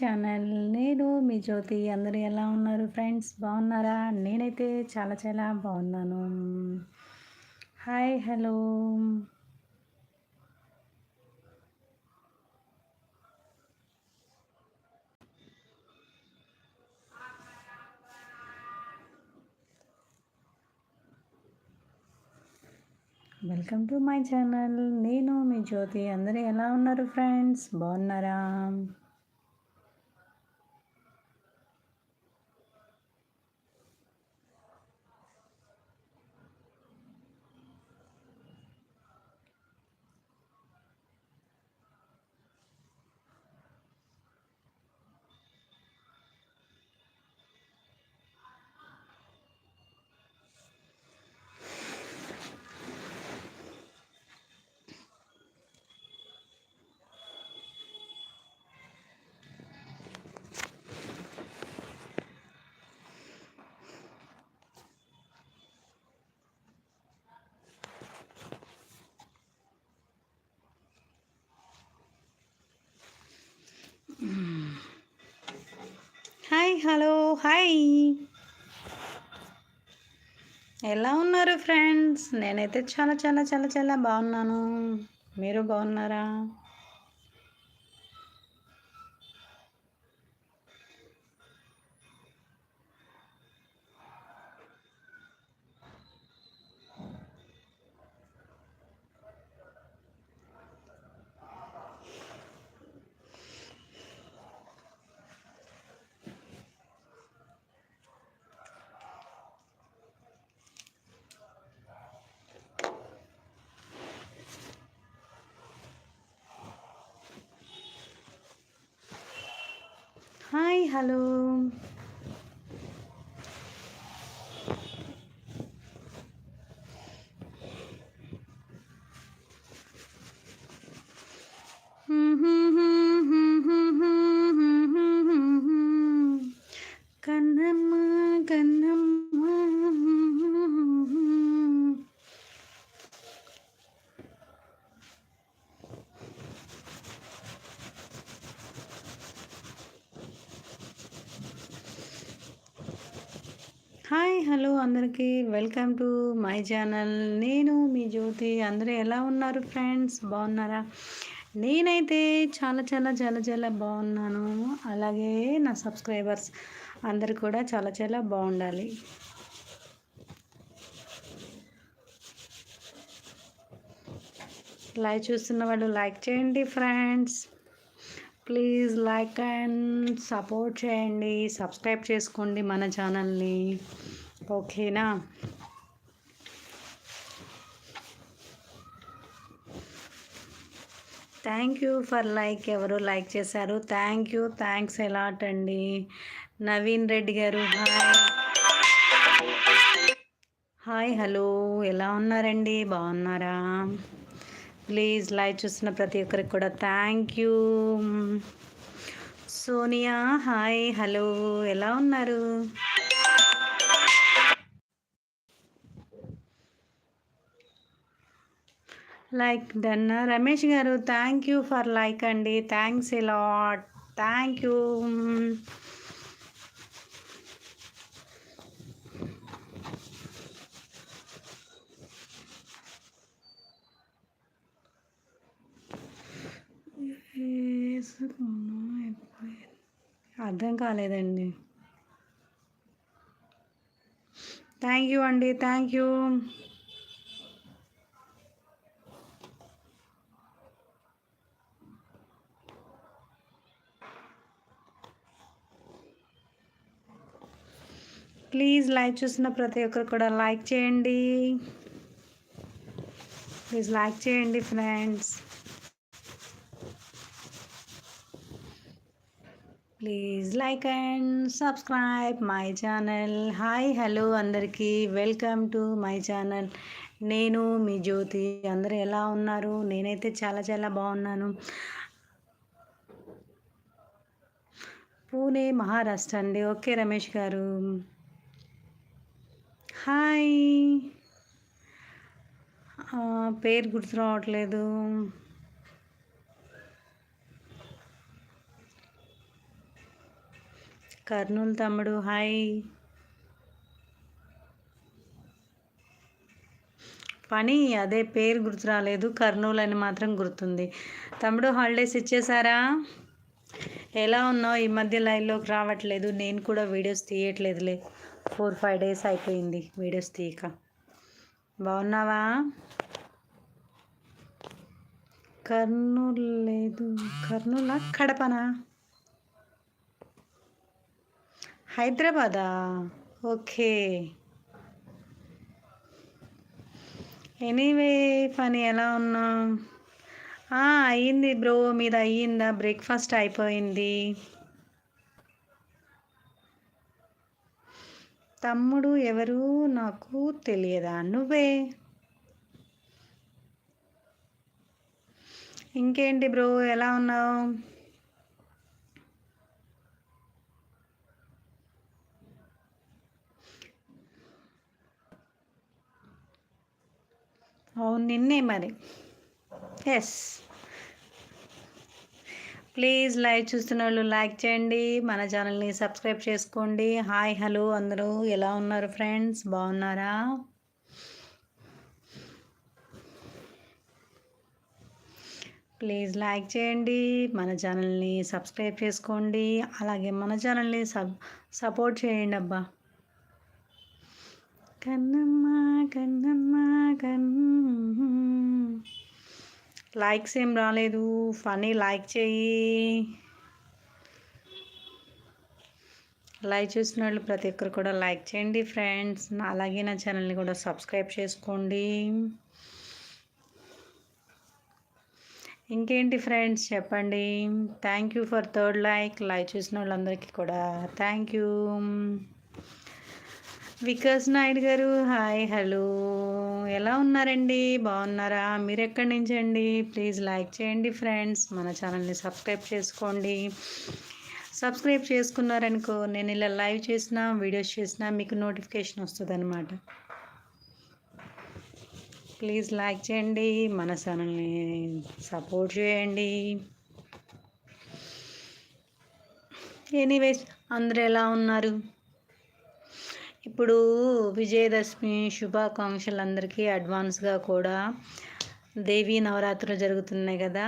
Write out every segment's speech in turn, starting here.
Channel నేను మీ జ్యోతి. అందరూ ఎలా ఉన్నారు ఫ్రెండ్స్? బాగున్నారా? నేనైతే చాలా చాలా బాగున్నాను. Hi hello. Welcome to my channel నేను మీ జ్యోతి. అందరూ ఎలా ఉన్నారు ఫ్రెండ్స్? బాగున్నారా? Hi hello hi. ఎలా ఉన్నారు ఫ్రెండ్స్? నేనైతే చాలా చాలా చాలా చాలా బాగున్నాను. మీరు బాగున్నారా hi hello Kannamma Kannamma hi hello అందరికీ. Welcome to my channel. నేను మీ జ్యోతి. అందరూ ఎలా ఉన్నారు ఫ్రెండ్స్? బాగున్నారా? నేనైతే చాలా చాలా చాలా చాలా బాగున్నాను. అలాగే నా సబ్స్క్రైబర్స్ అందరు కూడా చాలా చాలా బాగుండాలి. లైవ్ చూస్తున్న వాళ్ళు లైక్ చేయండి friends. Please like and support చేయండి. సబ్స్క్రైబ్ చేసుకోండి మన ఛానల్ని. ఓకేనా? Thank you for like. ఎవరు లైక్ చేశారు? Thank you. Thanks a lot అండి. నవీన్ రెడ్డి గారు హాయ్. Hi hello. ఎలా ఉన్నారండి? బాగున్నారా? ప్లీజ్ లైవ్ చూస్తున్న ప్రతి ఒక్కరికి కూడా thank you. Sonia hi. Hello. ఎలా ఉన్నారు? Like done. రమేష్ గారు థ్యాంక్ యూ ఫర్ లైక్ అండి. థ్యాంక్స్ లాట్ థ్యాంక్ యూ అర్థం కాలేదండి. థ్యాంక్ యూ అండి థ్యాంక్ యూ ప్లీజ్ లైక్ చూసిన ప్రతి ఒక్కరు కూడా లైక్ చేయండి. ప్లీజ్ లైక్ చేయండి friends. Please like and subscribe my channel. Hi hello అందరికీ. Welcome to my channel. నేను మీ జ్యోతి. అందరూ ఎలా ఉన్నారు? నేనైతే చాలా చాలా బాగున్నాను. పూణే మహారాష్ట్ర అండి. ఓకే రమేష్ గారు. హాయ్. పేరు గుర్తు రావట్లేదు. కర్నూలు తమ్ముడు హాయ్. పని అదే పేరు గుర్తు రాలేదు. కర్నూలు అని మాత్రం గుర్తుంది. తమ్ముడు హాలిడేస్ ఇచ్చేసారా ఎలా ఉన్నావు? ఈ మధ్య లైవ్లోకి రావట్లేదు. నేను కూడా వీడియోస్ తీయట్లేదులే. ఫోర్ ఫైవ్ డేస్ అయిపోయింది వీడియోస్ తీయక. బాగున్నావా? కర్నూలు లేదు. కర్నూలా? కడపనా? హైదరాబాదా? ఓకే. ఎనీవే పని ఎలా ఉన్నా? అయ్యింది బ్రో. మీద అయ్యిందా? బ్రేక్ఫాస్ట్ అయిపోయింది. తమ్ముడు ఎవరు నాకు తెలియదా? నువ్వే. ఇంకేంటి బ్రో? ఎలా ఉన్నావు? అవును నిన్నే మరి. ఎస్ ప్లీజ్ లైవ్ చూస్తున్న వాళ్ళు లైక్ చేయండి. మన ఛానల్ని సబ్స్క్రైబ్ చేసుకోండి. హాయ్ హలో అందరూ. ఎలా ఉన్నారు ఫ్రెండ్స్? బాగున్నారా? ప్లీజ్ లైక్ చేయండి. మన ఛానల్ని సబ్స్క్రైబ్ చేసుకోండి. అలాగే మన ఛానల్ని సబ్ సపోర్ట్ చేయండి అబ్బా. కన్నమ్మ కన్నమ్మ కన్న లైక్స్ ఏం రాలేదు. ఫనీ లైక్ చేయి. లైక్ చూసిన వాళ్ళు ప్రతి ఒక్కరు కూడా లైక్ చేయండి ఫ్రెండ్స్ అలాగే నా ఛానల్ని కూడా సబ్స్క్రైబ్ చేసుకోండి. ఇంకేంటి ఫ్రెండ్స్ చెప్పండి? Thank you for third like like చూసిన వాళ్ళందరికీ కూడా థ్యాంక్ యూ వికాస్ నాయుడు గారు హాయ్ హలో. ఎలా ఉన్నారండి? బాగున్నారా? మీరు ఎక్కడి నుంచి అండి? ప్లీజ్ లైక్ చేయండి ఫ్రెండ్స్. మన ఛానల్ని సబ్స్క్రైబ్ చేసుకోండి. సబ్స్క్రైబ్ చేసుకున్నారనుకో నేను ఇలా లైవ్ చేసిన వీడియోస్ చేసినా మీకు నోటిఫికేషన్ వస్తుంది అనమాట ప్లీజ్ లైక్ చేయండి. మన ఛానల్ని సపోర్ట్ చేయండి. ఎనీవేస్ అందరూ ఎలా ఉన్నారు? ఇప్పుడు విజయదశమి శుభాకాంక్షలు అందరికీ అడ్వాన్స్గా కూడా దేవీ నవరాత్రులు జరుగుతున్నాయి కదా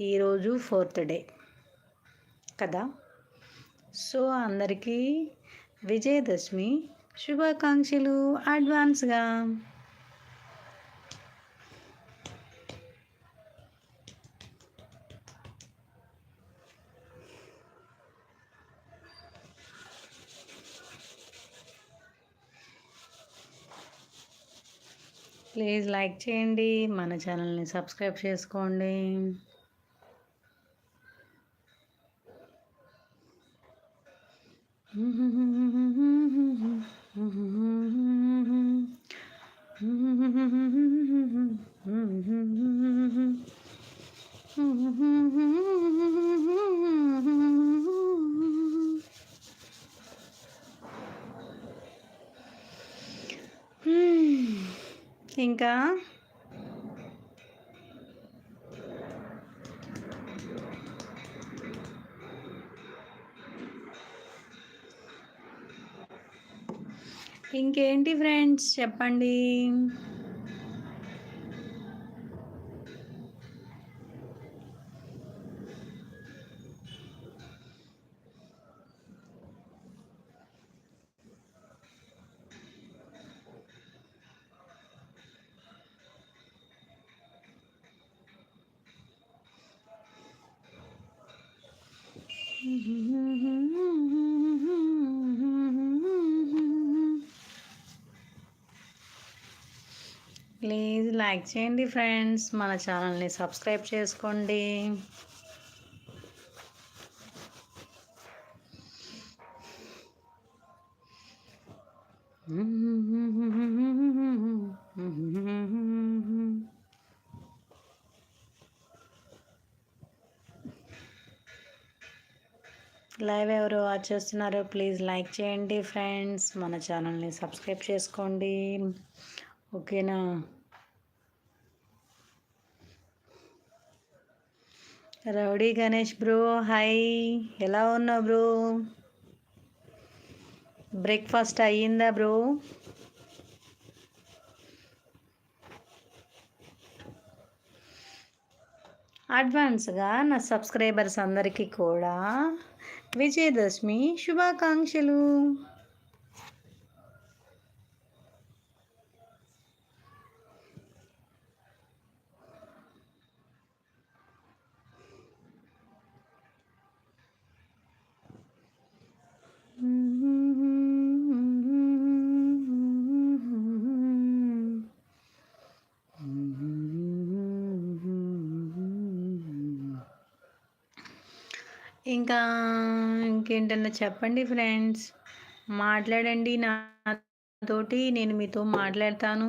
ఈరోజు ఫోర్త్ డే కదా. సో అందరికీ విజయదశమి శుభాకాంక్షలు అడ్వాన్స్గా. ప్లీజ్ లైక్ చేయండి మన ఛానల్ని సబ్స్క్రైబ్ చేసుకోండి. ఇంకా ఇంకేంటి ఫ్రెండ్స్ చెప్పండి? ప్లీజ్ లైక్ చేయండి ఫ్రెండ్స్ మన ఛానల్ని సబ్స్క్రైబ్ చేసుకోండి. లైవ్ ఎవరు వాచ్ చేస్తున్నారో ప్లీజ్ లైక్ చేయండి ఫ్రెండ్స్ మన ఛానల్ని సబ్స్క్రైబ్ చేసుకోండి. ఓకేనా? రౌడీ గణేష్ బ్రో హాయ్ ఎలా ఉన్నావు బ్రో? బ్రేక్ఫాస్ట్ అయ్యిందా బ్రో? అడ్వాన్స్గా నా సబ్స్క్రైబర్స్ అందరికీ కూడా విజయదశమి శుభాకాంక్షలు. ఇంకా ఇంకేంటన్నా చెప్పండి ఫ్రెండ్స్. మాట్లాడండి నాతోటి నేను మీతో మాట్లాడతాను.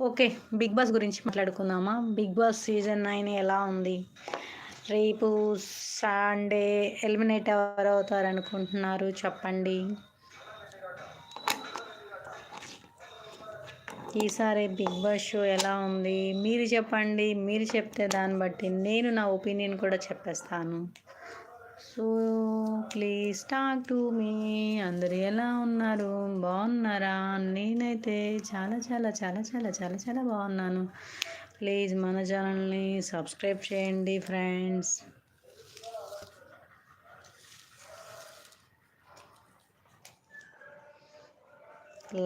ఓకే బిగ్ బాస్ గురించి మాట్లాడుకుందామా? బిగ్ బాస్ సీజన్ నైన్ ఎలా ఉంది? రేపు సండే ఎలిమినేట్ ఎవరు అవుతారు అనుకుంటున్నారు చెప్పండి. ఈసారి బిగ్ బాస్ షో ఎలా ఉంది? మీరు చెప్పండి. మీరు చెప్తే దాన్ని బట్టి నేను నా ఒపీనియన్ కూడా చెప్పేస్తాను. So please talk to me. అందరు ఎలా ఉన్నారు? బాగున్నారా? నేనైతే చాలా చాలా చాలా చాలా చాలా చాలా బాగున్నాను. ప్లీజ్ మన ఛానల్ని సబ్స్క్రైబ్ చేయండి ఫ్రెండ్స్.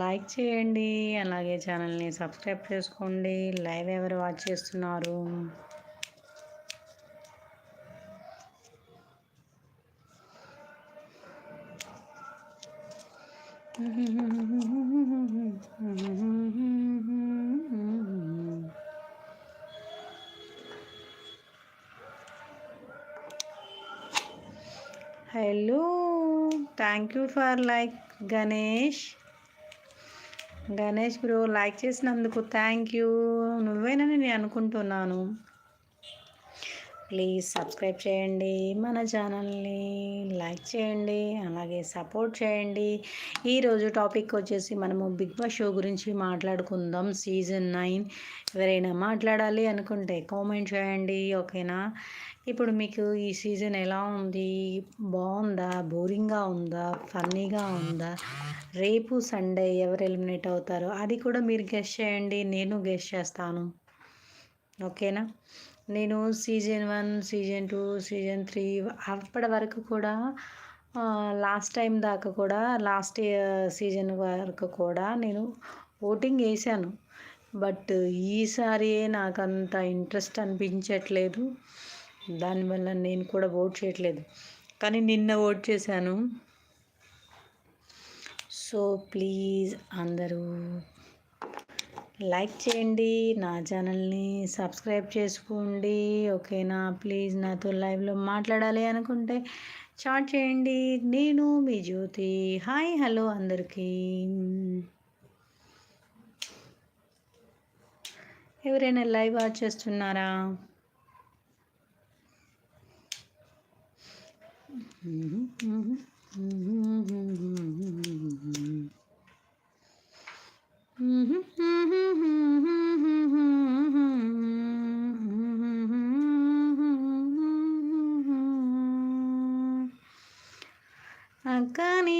లైక్ చేయండి అలాగే ఛానల్ని సబ్స్క్రైబ్ చేసుకోండి. లైవ్ ఎవరు వాచ్ చేస్తున్నారు? Hello thank you for like Ganesh Ganesh bro like చేసినందుకు థ్యాంక్ యూ నువ్వేనని నేను అనుకుంటున్నాను. ప్లీజ్ సబ్స్క్రైబ్ చేయండి మన ఛానల్ని లైక్ చేయండి అలాగే సపోర్ట్ చేయండి. ఈరోజు టాపిక్ వచ్చేసి మనము బిగ్ బాస్ షో గురించి మాట్లాడుకుందాం. సీజన్ నైన్ ఎవరైనా మాట్లాడాలి అనుకుంటే కామెంట్ చేయండి ఓకేనా? ఇప్పుడు మీకు ఈ సీజన్ ఎలా ఉంది? బాగుందా? బోరింగ్గా ఉందా? ఫన్నీగా ఉందా? రేపు సండే ఎవరు ఎలిమినేట్ అవుతారో అది కూడా మీరు గెస్ట్ చేయండి నేను గెస్ట్ చేస్తాను. ఓకేనా? నేను season one season two season three అప్పటి వరకు కూడా లాస్ట్ టైం దాకా కూడా లాస్ట్ సీజన్ వరకు కూడా నేను ఓటింగ్ వేసాను. బట్ ఈసారి నాకు అంత ఇంట్రెస్ట్ అనిపించట్లేదు. దానివల్ల నేను కూడా ఓట్ చేయట్లేదు. కానీ నిన్న ఓట్ చేశాను. సో ప్లీజ్ అందరూ లైక్ చేయండి నా ఛానల్ని సబ్స్క్రైబ్ చేసుకోండి ఓకేనా? ప్లీజ్ నాతో లైవ్లో మాట్లాడాలి అనుకుంటే చాట్ చేయండి. నేను మీ జ్యోతి. హాయ్ హలో అందరికీ. ఎవరైనా లైవ్ వాచ్ చేస్తున్నారా? అక్కని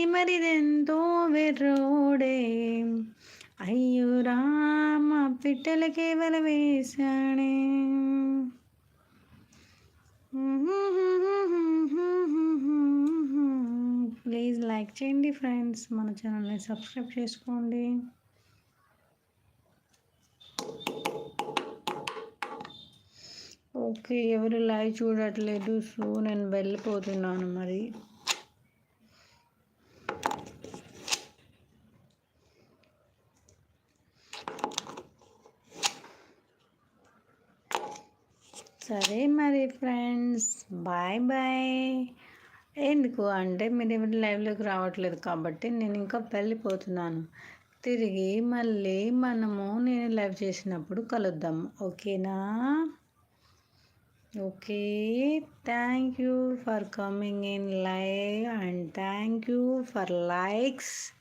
మరిదెంతో వెర్రోడే. అయ్యో రామ పిట్టలకే వల వేశాడే. ప్లీజ్ లైక్ చేయండి ఫ్రెండ్స్ మన ఛానల్ని సబ్స్క్రైబ్ చేసుకోండి. ఓకే ఎవరు లైవ్ చూడట్లేదు. సో నేను వెళ్ళిపోతున్నాను మరి. సరే మరి ఫ్రెండ్స్ బాయ్ బాయ్. ఎందుకు? అంటే మీరు ఎవరి లైవ్లోకి రావట్లేదు కాబట్టి నేను ఇంకా వెళ్ళిపోతున్నాను. తిరిగి మళ్ళీ మనము నేను లైవ్ చేసినప్పుడు కలుద్దాం. ఓకేనా? Okay. Thank you for coming in live and thank you for likes.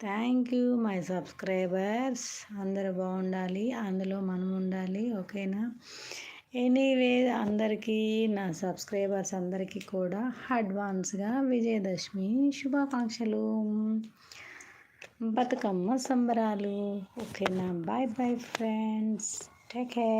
Thank you my subscribers. అందరూ బాగుండాలి. అందులో మనం ఉండాలి. ఓకేనా? ఎనీవే అందరికీ నా సబ్స్క్రైబర్స్ అందరికీ కూడా అడ్వాన్స్గా విజయదశమి శుభాకాంక్షలు. బతుకమ్మ సంబరాలు. ఓకేనా? Bye bye friends. Take care.